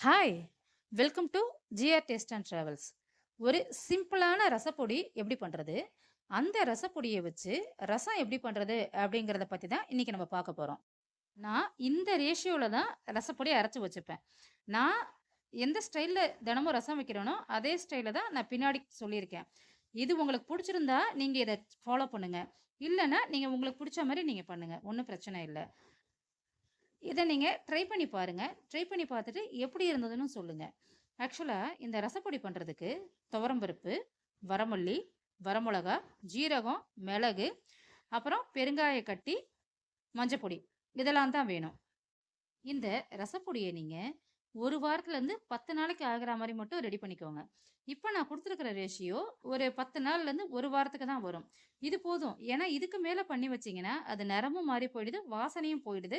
Hi welcome to GR taste and travels ஒரு சிம்பிளான ரசப்பொடி எப்படி பண்ணுறது அந்த ரசப்பொடியை வச்சு ரசம் எப்படி பண்ணுறது அப்படிங்கிறத பற்றி தான் இன்றைக்கி நம்ம பார்க்க போகிறோம் நான் இந்த ரேஷியோவில் தான் ரசப்பொடி அரைச்சி வச்சுப்பேன். நான் எந்த ஸ்டைலில் தினமும் ரசம் வைக்கிறேனோ அதே ஸ்டைலில் தான் நான் பின்னாடி சொல்லியிருக்கேன். இது உங்களுக்கு பிடிச்சிருந்தா நீங்கள் இதை ஃபாலோ பண்ணுங்கள் இல்லைன்னா நீங்கள் உங்களுக்கு பிடிச்ச மாதிரி நீங்கள் பண்ணுங்கள் ஒன்றும் பிரச்சனை இல்லை. இதை நீங்கள் ட்ரை பண்ணி பாருங்கள் ட்ரை பண்ணி பார்த்துட்டு எப்படி இருந்ததுன்னு சொல்லுங்கள் ஆக்சுவலாக இந்த ரசப்பொடி பண்ணுறதுக்கு துவரம்பருப்பு வரமல்லி வரமிளகா ஜீரகம் மிளகு அப்புறம் பெருங்காய கட்டி மஞ்சப்பொடி இதெல்லாம் தான் வேணும். இந்த ரசப்பொடியை நீங்கள் ஒரு வாரத்துலேருந்து பத்து நாளைக்கு ஆகிற மாதிரி மட்டும் ரெடி பண்ணிக்கோங்க. இப்போ நான் கொடுத்துருக்கிற ரேஷியோ ஒரு பத்து நாள்லேருந்து ஒரு வாரத்துக்கு தான் வரும். இது போதும். ஏன்னா இதுக்கு மேலே பண்ணி வச்சிங்கன்னா அது நிறமும் மாறி போயிடுது வாசனையும் போயிடுது.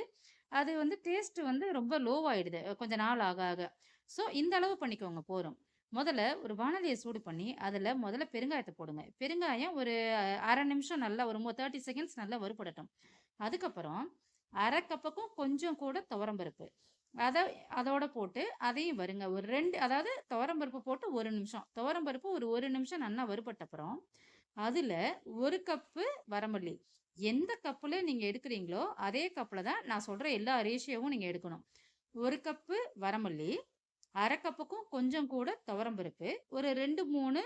அது வந்து டேஸ்ட் வந்து ரொம்ப லோவாயிடுது கொஞ்ச நாள் ஆக ஆக. ஸோ இந்த அளவு பண்ணிக்கோங்க. போகிறோம் முதல்ல ஒரு வானலியை சூடு பண்ணி அதில் முதல்ல பெருங்காயத்தை போடுங்க. பெருங்காயம் ஒரு அரை நிமிஷம் நல்லா ஒரு தேர்ட்டி செகண்ட்ஸ் நல்லா வறுபடட்டும். அதுக்கப்புறம் அரை கப்புக்கும் கொஞ்சம் கூட துவரம்பருப்பு. அதை அதோட போட்டு அதையும் வருங்க. ஒரு ரெண்டு அதாவது துவரம்பருப்பு போட்டு ஒரு நிமிஷம். துவரம்பருப்பு ஒரு ஒரு நிமிஷம் நல்லா வருபட்டப்புறம் அதில் ஒரு கப்பு வரமல்லி. எந்த கப்பில் நீங்கள் எடுக்கிறீங்களோ அதே கப்பில் தான் நான் சொல்கிற எல்லா ரேஷியோவும் நீங்கள் எடுக்கணும். ஒரு கப்பு வரமல்லி அரை கப்புக்கும் கொஞ்சம் கூட துவரம்பருப்பு ஒரு ரெண்டு மூணு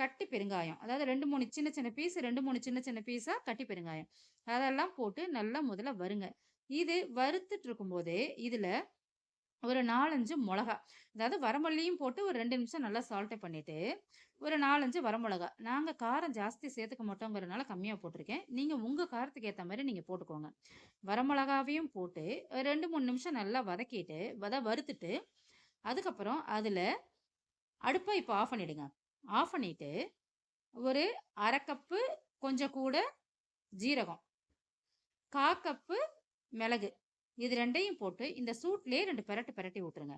கட்டி பெருங்காயம். அதாவது ரெண்டு மூணு சின்ன சின்ன பீஸ் ரெண்டு மூணு சின்ன சின்ன பீஸாக கட்டி பெருங்காயம். அதெல்லாம் போட்டு நல்லா முதல்ல வருங்க இது வறுத்துட்டு இருக்கும்போதே இதில் ஒரு நாலஞ்சு மிளகா அதாவது வரமல்லியும் போட்டு ஒரு ரெண்டு நிமிஷம் நல்லா சால்ட்டை பண்ணிவிட்டு ஒரு நாலஞ்சு வரமிளகா. நாங்கள் காரம் ஜாஸ்தி சேர்த்துக்க மாட்டோங்கிறதுனால கம்மியாக போட்டிருக்கேன். நீங்கள் உங்கள் காரத்துக்கு ஏற்ற மாதிரி நீங்கள் போட்டுக்கோங்க. வரமிளகாவையும் போட்டு ரெண்டு மூணு நிமிஷம் நல்லா வதக்கிட்டு வத வறுத்துட்டு அதுக்கப்புறம் அதில் அடுப்பை இப்போ ஆஃப் பண்ணிவிடுங்க ஆஃப் பண்ணிவிட்டு ஒரு அரை கப்பு கொஞ்சம் கூட ஜீரகம். கா கப்பு மிளகு. இது ரெண்டையும் போட்டு இந்த சூட்லேயே ரெண்டு பெரட்டு பெரட்டி விட்டுருங்க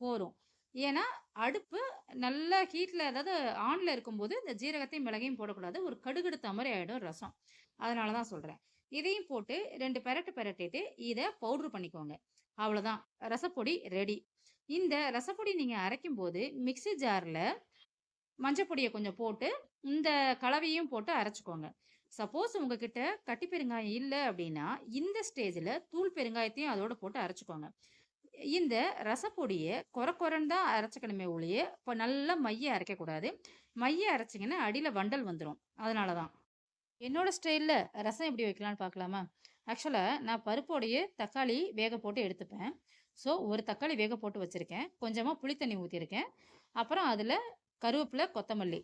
போதும். ஏன்னா அடுப்பு நல்லா ஹீட்டில் அதாவது ஆனில் இருக்கும்போது இந்த ஜீரகத்தையும் மிளகையும் போடக்கூடாது. ஒரு கடுகெடுத்த மாதிரி ஆகிடும் ரசம். அதனால தான் சொல்கிறேன் இதையும் போட்டு ரெண்டு பெரட்டு பெரட்டிட்டு இதை பவுட்ரு பண்ணிக்கோங்க. அவ்வளோதான் ரசப்பொடி ரெடி இந்த ரசப்பொடி நீங்கள் அரைக்கும் போது மிக்ஸி ஜாரில் மஞ்சப்பொடியை கொஞ்சம் போட்டு இந்த கலவையும் போட்டு அரைச்சிக்கோங்க. சப்போஸ் உங்ககிட்ட கட்டி பெருங்காயம் இல்லை அப்படின்னா இந்த ஸ்டேஜில் தூள் பெருங்காயத்தையும் அதோட போட்டு அரைச்சிக்கோங்க. இந்த ரசப்பொடியை குறை குறைன்னு தான் அரைச்சிக்கணுமே ஒழிய இப்போ நல்லா மைய அரைக்கக்கூடாது மைய அரைச்சிங்கன்னா அடியில் வண்டல் வந்துடும் அதனால தான் என்னோட ஸ்டைலில் ரசம் எப்படி வைக்கலாம்னு பார்க்கலாமா? ஆக்சுவலாக நான் பருப்போடைய தக்காளி வேக போட்டு எடுத்துப்பேன். ஸோ ஒரு தக்காளி வேக போட்டு வச்சுருக்கேன். கொஞ்சமாக புளி தண்ணி ஊற்றிருக்கேன் அப்புறம் அதில் கருவேப்பிலை கொத்தமல்லி.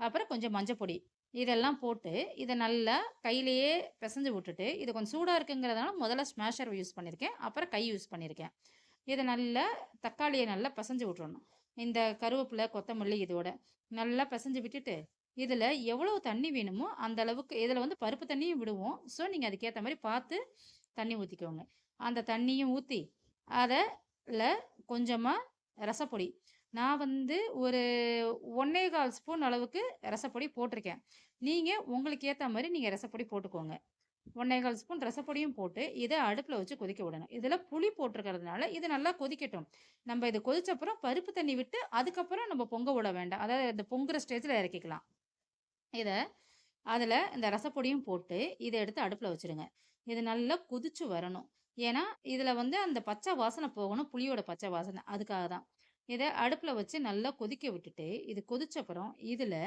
அப்புறம் கொஞ்சம் மஞ்சப்பொடி. இதெல்லாம் போட்டு இதை நல்லா கையிலேயே பிசைஞ்சு விட்டுட்டு இது கொஞ்சம் சூடாக இருக்குங்கிறதுனால முதல்ல ஸ்மாஷர் யூஸ் பண்ணியிருக்கேன். அப்புறம் கை யூஸ் பண்ணியிருக்கேன். இதை நல்லா தக்காளியை நல்லா பிசைஞ்சு விட்டுறணும். இந்த கருவேப்பிலை கொத்தமல்லி இதோட நல்லா பிசைஞ்சு விட்டுட்டு இதில் எவ்வளோ தண்ணி வேணுமோ அந்த அளவுக்கு இதில் வந்து பருப்பு தண்ணியும் விடுவோம். ஸோ நீங்கள் அதுக்கேற்ற மாதிரி பார்த்து தண்ணி ஊற்றிக்கோங்க அந்த தண்ணியும் ஊற்றி அதில் கொஞ்சமாக ரசப்பொடி நான் வந்து ஒரு ஒன்னே கால் ஸ்பூன் அளவுக்கு ரசப்பொடி போட்டிருக்கேன். நீங்கள் உங்களுக்கு ஏற்ற மாதிரி நீங்கள் ரசப்பொடி போட்டுக்கோங்க. ஒன்னே கால் ஸ்பூன் ரசப்பொடியும் போட்டு இதை அடுப்பில் வச்சு கொதிக்க விடணும். இதில் புளி போட்டிருக்கிறதுனால இது நல்லா கொதிக்கட்டும். நம்ம இது கொதிச்சப்புறம் பருப்பு தண்ணி விட்டு அதுக்கப்புறம் நம்ம பொங்க விட வேண்டாம். அதாவது இந்த பொங்குற ஸ்டேஜில் இறக்கிக்கலாம். இதை அதில் இந்த ரசப்பொடியும் போட்டு இதை எடுத்து அடுப்பில் வச்சுருங்க. இது நல்லா கொதிச்சு வரணும். ஏன்னா இதில் வந்து அந்த பச்சை வாசனை போகணும் புளியோட பச்சை வாசனை. அதுக்காக தான் இதை அடுப்பில் வச்சு நல்லா கொதிக்க விட்டுட்டு இது கொதிச்சப்புறம் இதில்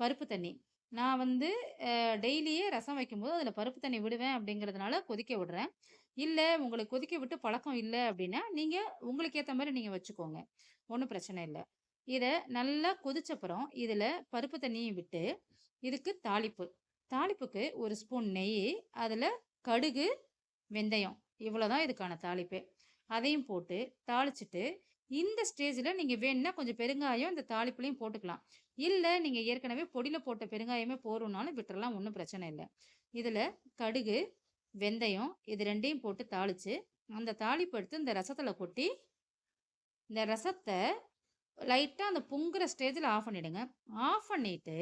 பருப்பு தண்ணி. நான் வந்து டெய்லியே ரசம் வைக்கும்போது அதில் பருப்பு தண்ணி விடுவேன் அப்படிங்கிறதுனால கொதிக்க விடுறேன். இல்லை உங்களுக்கு கொதிக்க விட்டு பழக்கம் இல்லை அப்படின்னா நீங்கள் உங்களுக்கு ஏற்ற மாதிரி நீங்கள் வச்சுக்கோங்க. ஒன்றும் பிரச்சனை இல்லை. இதை நல்லா கொதிச்சப்புறம் இதில் பருப்பு தண்ணியும் விட்டு இதுக்கு தாளிப்பு. தாளிப்புக்கு ஒரு ஸ்பூன் நெய் அதில் கடுகு வெந்தயம். இவ்வளோதான் இதுக்கான தாளிப்பு. அதையும் போட்டு தாளிச்சிட்டு இந்த ஸ்டேஜில் நீங்கள் வேணும்னா கொஞ்சம் பெருங்காயம் இந்த தாளிப்புலையும் போட்டுக்கலாம். இல்லை நீங்கள் ஏற்கனவே பொடியில் போட்ட பெருங்காயமே போறோம்னாலும் விட்டுறலாம் ஒன்றும் பிரச்சனை இல்லை. இதில் கடுகு வெந்தயம் இது ரெண்டையும் போட்டு தாளித்து அந்த தாளிப்பு எடுத்து இந்த ரசத்தில் கொட்டி இந்த ரசத்தை லைட்டாக அந்த பொங்குற ஸ்டேஜில் ஆஃப் பண்ணிவிடுங்க ஆஃப் பண்ணிவிட்டு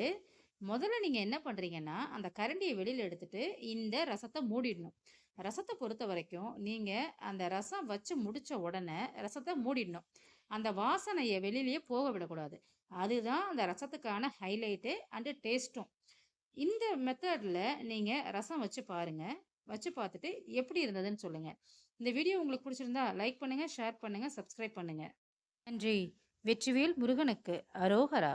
முதல்ல நீங்கள் என்ன பண்ணுறீங்கன்னா அந்த கரண்டியை வெளியில் எடுத்துகிட்டு இந்த ரசத்தை மூடிடணும். ரசத்தை பொறுத்த வரைக்கும் நீங்கள் அந்த ரசம் வச்சு முடித்த உடனே ரசத்தை மூடிடணும். அந்த வாசனையை வெளியிலேயே போக விடக்கூடாது. அதுதான் அந்த ரசத்துக்கான ஹைலைட்டு அண்டு டேஸ்ட்டும் இந்த மெத்தடில் நீங்கள் ரசம் வச்சு பாருங்கள் வச்சு பார்த்துட்டு எப்படி இருந்ததுன்னு சொல்லுங்கள் இந்த வீடியோ உங்களுக்கு பிடிச்சிருந்தா லைக் பண்ணுங்கள் ஷேர் பண்ணுங்கள் சப்ஸ்கிரைப் பண்ணுங்கள் நன்றி. வெற்றிவேல் முருகனுக்கு அரோகரா.